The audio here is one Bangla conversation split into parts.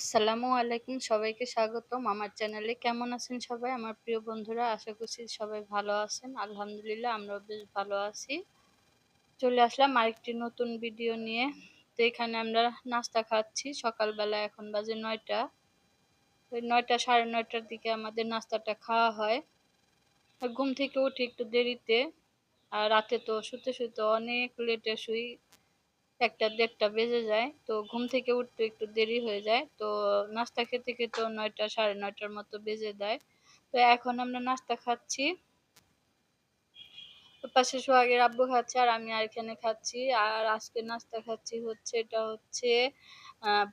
আসসালামু আলাইকুম, সবাইকে স্বাগতম। আমার চ্যানেলে কেমন আছেন সবাই? আমার প্রিয় বন্ধুরা, আশা করছি সবাই ভালো আছেন। আলহামদুলিল্লাহ, আমরাও বেশ ভালো আছি। চলে আসলাম আরেকটি নতুন ভিডিও নিয়ে। তো এখানে আমরা নাস্তা খাচ্ছি। সকালবেলা এখন বাজে নয়টা। ওই নয়টা, সাড়ে নয়টার দিকে আমাদের নাস্তাটা খাওয়া হয়। ঘুম থেকে উঠি একটু দেরিতে। আর রাতে তো শুতে শুতে অনেক লেটে শুই। একটা দেড়টা বেজে যায়, তো ঘুম থেকে উঠতে একটু দেরি হয়ে যায়। তো নাস্তা খেতে খেতেও নয়টা, সাড়ে নয়টার মতো বেজে দেয় তো এখন আমরা নাস্তা খাচ্ছি। পাশে সোহাগের আব্বু খাচ্ছে আর আমি আর এখানে খাচ্ছি। আর আজকে নাস্তা খাচ্ছি হচ্ছে, এটা হচ্ছে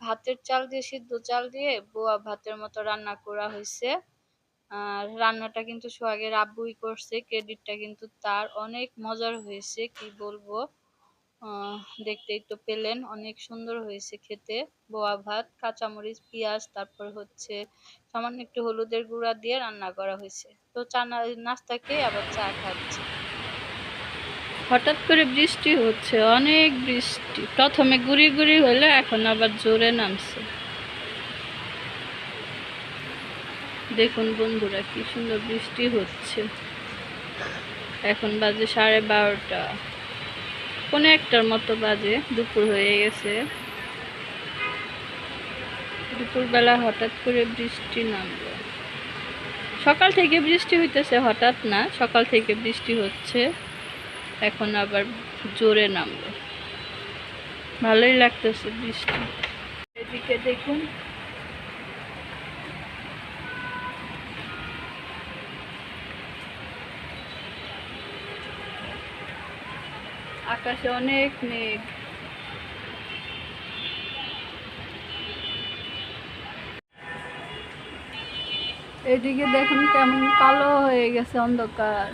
ভাতের চাল দিয়ে, সিদ্ধ চাল দিয়ে বোয়া ভাতের মতো রান্না করা হয়েছে। আর রান্নাটা কিন্তু সোহাগের আব্বুই করছে, ক্রেডিটটা কিন্তু তার। অনেক মজার হয়েছে, কি বলব? দেখতেই তো পেলেন, অনেক সুন্দর হয়েছে খেতে। বোয়া ভাত, কাঁচামরিচ, পেঁয়াজ, তারপর হচ্ছে সামান্য একটু হলুদের গুঁড়া দিয়ে রান্না করা হয়েছে। তো চা নাস্তা খেয়ে আবার চা খাচ্ছি। হঠাৎ করে বৃষ্টি হচ্ছে, অনেক বৃষ্টি। প্রথমে গুড়ি গুড়ি হলে, এখন আবার জোরে নামছে। দেখুন বন্ধুরা, কি সুন্দর বৃষ্টি হচ্ছে। এখন বাজে সাড়ে বারোটা। কোনো একটার মতো বাজে, দুপুর হয়ে গেছে। দুপুরবেলা হঠাৎ করে বৃষ্টি নামলো। সকাল থেকে বৃষ্টি হইতেছে, হঠাৎ না, সকাল থেকে বৃষ্টি হচ্ছে, এখন আবার জোরে নামলো। ভালোই লাগতেছে বৃষ্টি। এদিকে দেখুন আকাশে অনেক মেঘ। এদিকে দেখুন কেমন কালো হয়ে গেছে অন্ধকার।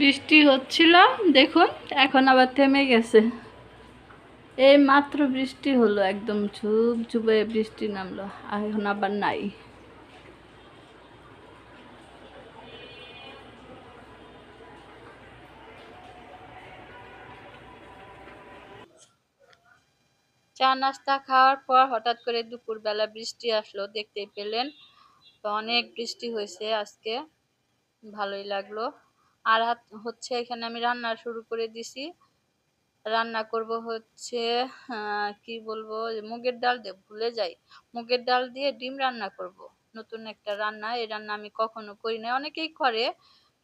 বৃষ্টি হচ্ছিল, দেখুন, এখন আবার থেমে গেছে। এই মাত্র বৃষ্টি হলো, একদম ঝুপ ঝুপে বৃষ্টি নামলো, আর এখন আবার নাই। চা নাস্তা খাওয়ার পর হঠাৎ করে দুপুরবেলা বৃষ্টি আসলো, দেখতেই পেলেন। তো অনেক বৃষ্টি হয়েছে আজকে, ভালোই লাগল। আর হচ্ছে এখানে আমি রান্না শুরু করে দিছি। রান্না করব হচ্ছে কি বলব মুগের ডাল দিয়ে ভুলে যাই। মুগের ডাল দিয়ে ডিম রান্না করব। নতুন একটা রান্না। এই রান্না আমি কখনো করি না অনেকেই করে,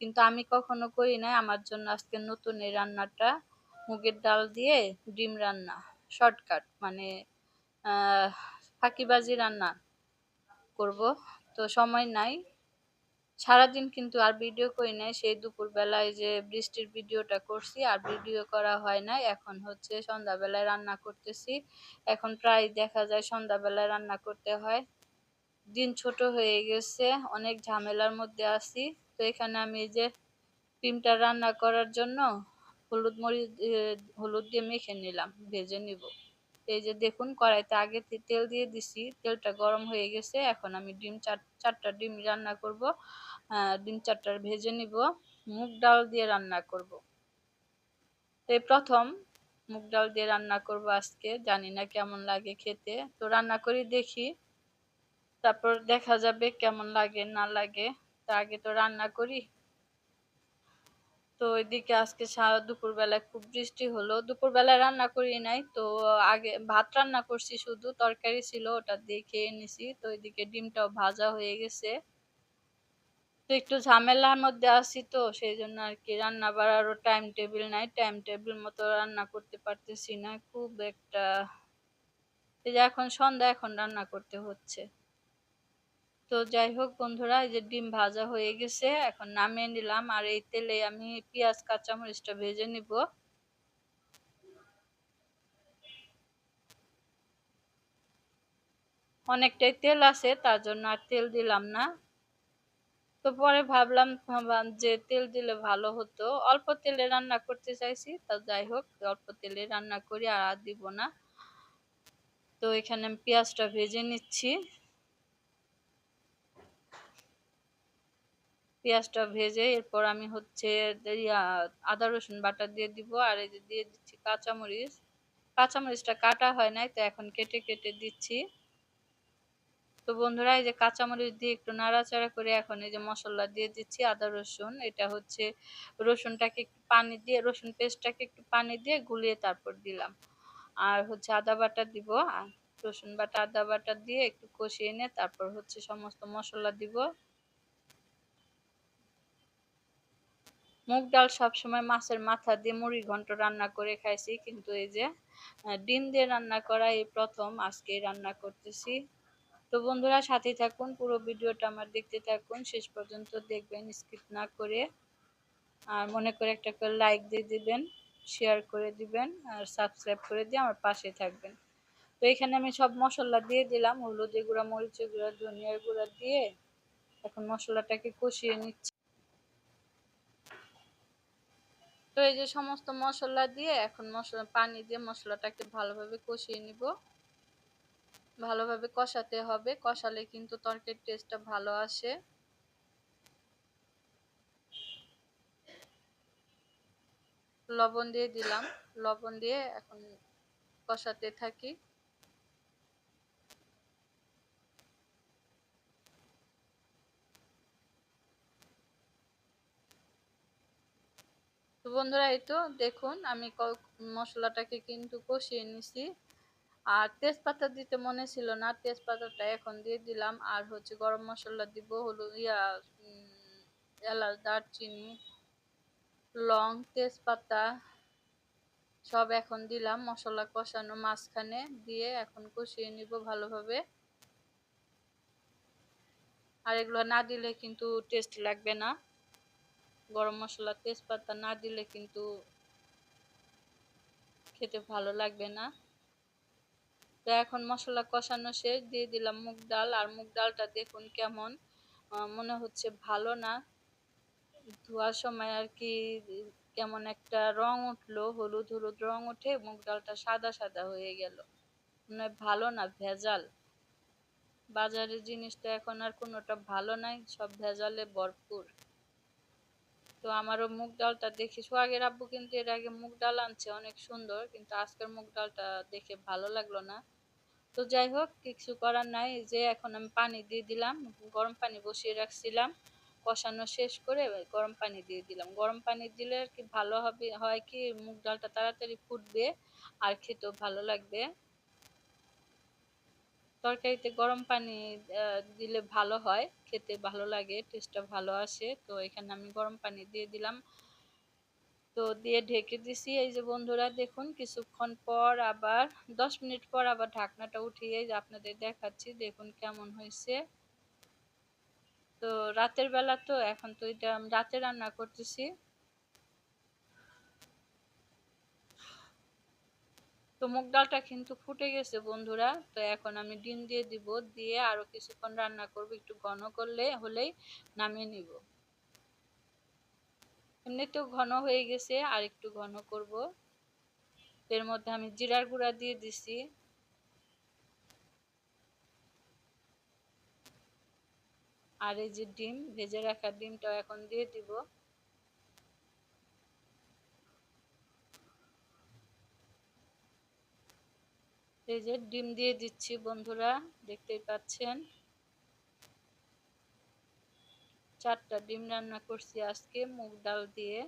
কিন্তু আমি কখনো করি নাই। আমার জন্য আজকে নতুন এই রান্নাটা, মুগের ডাল দিয়ে ডিম রান্না। শর্টকাট মানে ফাঁকিবাজি রান্না করব। তো সময় নাই। সারাদিন কিন্তু আর ভিডিও করি নাই। সেই দুপুরবেলায় যে বৃষ্টির ভিডিওটা করছি আর ভিডিও করা হয় নাই। এখন হচ্ছে সন্ধ্যাবেলায় রান্না করতেছি। এখন প্রায় দেখা যায় সন্ধ্যাবেলায় রান্না করতে হয়। দিন ছোট হয়ে গেছে, অনেক ঝামেলার মধ্যে আছি। তো এখানে আমি যে ডিমটা রান্না করার জন্য হলুদ মরিচ হলুদ দিয়ে মেখে নিলাম, ভেজে নিব। এই যে দেখুন, কড়াইতে আগে তেল দিয়ে দিছি, তেলটা গরম হয়ে গেছে। এখন আমি ডিম চার চারটা ডিম রান্না করব। ডিম চারটা ভেজে নিব। মুগ ডাল দিয়ে রান্না করব। এই প্রথম মুগ ডাল দিয়ে রান্না করব আজকে। জানি না কেমন লাগে খেতে। তো রান্না করি দেখি। তারপর দেখা যাবে কেমন লাগে, না লাগে। তা আগে তো রান্না করি। তো এদিকে আজকে সারা দুপুরবেলায় খুব বৃষ্টি হলো। দুপুরবেলায় রান্না করি নাই, তো আগে ভাত রান্না করছি শুধু, তরকারি ছিল ওটা দিয়ে খেয়ে নিছি। তো এদিকে ডিমটাও ভাজা হয়ে গেছে। তো একটু ঝামেলার মধ্যে আছি তো, সেই জন্য আর কি রান্না বাড়ারও টাইম টেবিল নাই। টাইম টেবিল মতো রান্না করতে পারতেছি না। খুব একটা এই যে এখন সন্ধ্যা, এখন রান্না করতে হচ্ছে। তো যাই হোক বন্ধুরা, এই যে ডিম ভাজা হয়ে গেছে, এখন নামিয়ে নিলাম। আর এই তেলে আমি পেঁয়াজ, কাঁচামরিচটা ভেজে নিব। অনেকটাই তেল আছে, তার জন্য আর তেল দিলাম না। তো পরে ভাবলাম যে তেল দিলে ভালো হতো। অল্প তেলে রান্না করতে চাইছি, তা যাই হোক, অল্প তেলে রান্না করি আর আর দিব না। তো এখানে আমি পেঁয়াজটা ভেজে নিচ্ছি। পেঁয়াজটা ভেজে এরপর আমি হচ্ছে আদা, রসুন বাটা দিয়ে দিব। আর এই যে দিয়ে দিচ্ছি কাঁচামরিচ। কাঁচামরিচটা কাটা হয় নাই, তো এখন কেটে কেটে দিচ্ছি। তো বন্ধুরা, এই যে কাঁচামরিচ দিয়ে একটু নাড়াচাড়া করে এখন এই যে মশলা দিয়ে দিচ্ছি, আদা, রসুন। এটা হচ্ছে রসুনটাকে একটু পানি দিয়ে, রসুন পেস্টটাকে একটু পানি দিয়ে গুলিয়ে তারপর দিলাম। আর হচ্ছে আদা বাটা দিব। রসুন বাটা, আদা বাটা দিয়ে একটু কষিয়ে নিয়ে তারপর হচ্ছে সমস্ত মশলা দিব। মুগ ডাল সবসময় মাছের মাথা দিয়ে মুড়ি ঘন্ট রান্না করে খাইছি, কিন্তু এই যে ডিম দিয়ে রান্না করা এই প্রথম আজকে রান্না করতেছি। তো বন্ধুরা সাথে থাকুন, পুরো ভিডিওটা আমার দেখতে থাকুন, শেষ পর্যন্ত দেখবেন, স্কিপ না করে। আর মনে করে একটা করে লাইক দিয়ে দিবেন, শেয়ার করে দিবেন, আর সাবস্ক্রাইব করে দিয়ে আমার পাশে থাকবেন। তো এখানে আমি সব মশলা দিয়ে দিলাম, হলুদের গুঁড়া, মরিচের গুঁড়া, ধনিয়ার গুঁড়া দিয়ে। এখন মশলাটাকে কষিয়ে নিচ্ছি। তো এই যে সমস্ত মশলা দিয়ে এখন মশলা, পানি দিয়ে মশলাটাকে ভালোভাবে কষিয়ে নিব। ভালোভাবে কষাতে হবে। কষালে কিন্তু তরকারির টেস্টটা ভালো আসে। লবণ দিয়ে দিলাম। লবণ দিয়ে এখন কষাতে থাকি। তো বন্ধুরা, এই তো দেখুন, আমি মশলাটাকে কিন্তু কষিয়ে নিছি। আর তেজপাতা দিতে মনে ছিল না, তেজপাতাটা এখন দিয়ে দিলাম। আর হচ্ছে গরম মশলা দিব হলুদ, ইয়া এলাচ, দারচিনি, লং তেজপাতা, সব এখন দিলাম মশলা কষানো মাঝখানে দিয়ে এখন কষিয়ে নিব ভালোভাবে। আর এগুলো না দিলে কিন্তু টেস্ট লাগবে না। গরম মশলা, তেজপাতা না দিলে কিন্তু খেতে ভালো লাগবে না। তো এখন মশলা কষানো শেষ, দিয়ে দিলাম মুগ ডাল। আর মুগ ডালটা দেখুন কেমন মনে হচ্ছে ভালো না। ধোয়ার সময় আর কি কেমন একটা রং উঠল, হলুদ হলুদ রং উঠে মুগ ডালটা সাদা সাদা হয়ে গেল। মনে ভালো না, ভেজাল। বাজারের জিনিসটা এখন আর কোনোটা ভালো নাই, সব ভেজালে ভরপুর। তো আমারও মুগ ডালটা দেখি, সোহাগের আব্বু কিন্তু এর আগে মুগ ডাল আনছে, অনেক সুন্দর, কিন্তু আজকের মুগ ডালটা দেখে ভালো লাগল না। তো যাই হোক, কিছু করার নাই যে এখন আমি পানি দিয়ে দিলাম, গরম পানি বসিয়ে রাখছিলাম, কষানো শেষ করে গরম পানি দিয়ে দিলাম। গরম পানি দিলে আর কি ভালো হবে, হয় কি মুগ ডালটা তাড়াতাড়ি ফুটবে আর খেতেও ভালো লাগবে। তরকারিতে গরম পানি দিলে ভালো হয়, খেতে ভালো লাগে টেস্টটা ভালো আসে। তো এখানে আমি গরম পানি দিয়ে দিলাম। তো দিয়ে ঢেকে দিছি। এই যে বন্ধুরা, দেখুন, কিছুক্ষণ পর আবার, দশ মিনিট পর আবার ঢাকনাটা উঠিয়ে আপনাদের দেখাচ্ছি। দেখুন কেমন হয়েছে। তো রাতের বেলা তো এখন তো এটা, রাতে রান্না করতেছি। তো মুগ ডালটা কিন্তু ফুটে গেছে বন্ধুরা। তো এখন আমি ডিম দিয়ে দিব, দিয়ে আরও কিছুক্ষণ রান্না করব, একটু ঘন করলে, হলেই নামিয়ে নিব। এমনিতেও ঘন হয়ে গেছে, আর একটু ঘন করব। এর মধ্যে আমি জিরার গুঁড়া দিয়ে দিছি। আর এই যে ডিম, ভেজে রাখা ডিমটাও এখন দিয়ে দিব। এই যে ডিম দিয়ে দিচ্ছি, বন্ধুরা, দেখতেই পাচ্ছেন। চারটা ডিম রান্না করছি আজকে, মুগ ডাল দিয়ে।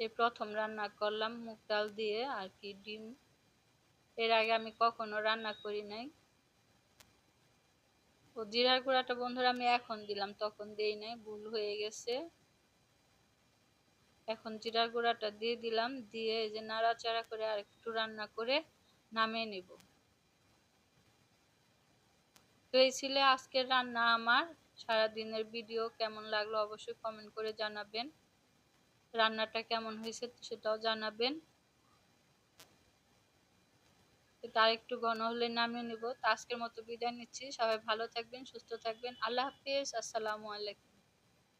এই প্রথম রান্না করলাম মুগ ডাল দিয়ে, আর কি ডিম। এর আগে আমি কখনো রান্না করি নাই। ও জিরার গুঁড়াটা, বন্ধুরা, আমি এখন দিলাম, তখন দেই নাই, ভুল হয়ে গেছে। এখন জিরার গুঁড়াটা দিয়ে দিলাম, দিয়ে এই যে নাড়াচাড়া করে আর একটু রান্না করে নামিয়ে নিব। তো এই ছিল আজকের রান্না আমার। সারা দিনের ভিডিও কেমন লাগল অবশ্যই কমেন্ট করে জানাবেন। রান্নাটা কেমন হয়েছে সেটাও জানাবেন। তার একটু ঘন হলে নামিয়ে নিব। তো আজকের মতো বিদায় নিচ্ছি। সবাই ভালো থাকবেন, সুস্থ থাকবেন। আল্লাহ হাফিজ। আসসালামু আলাইকুম।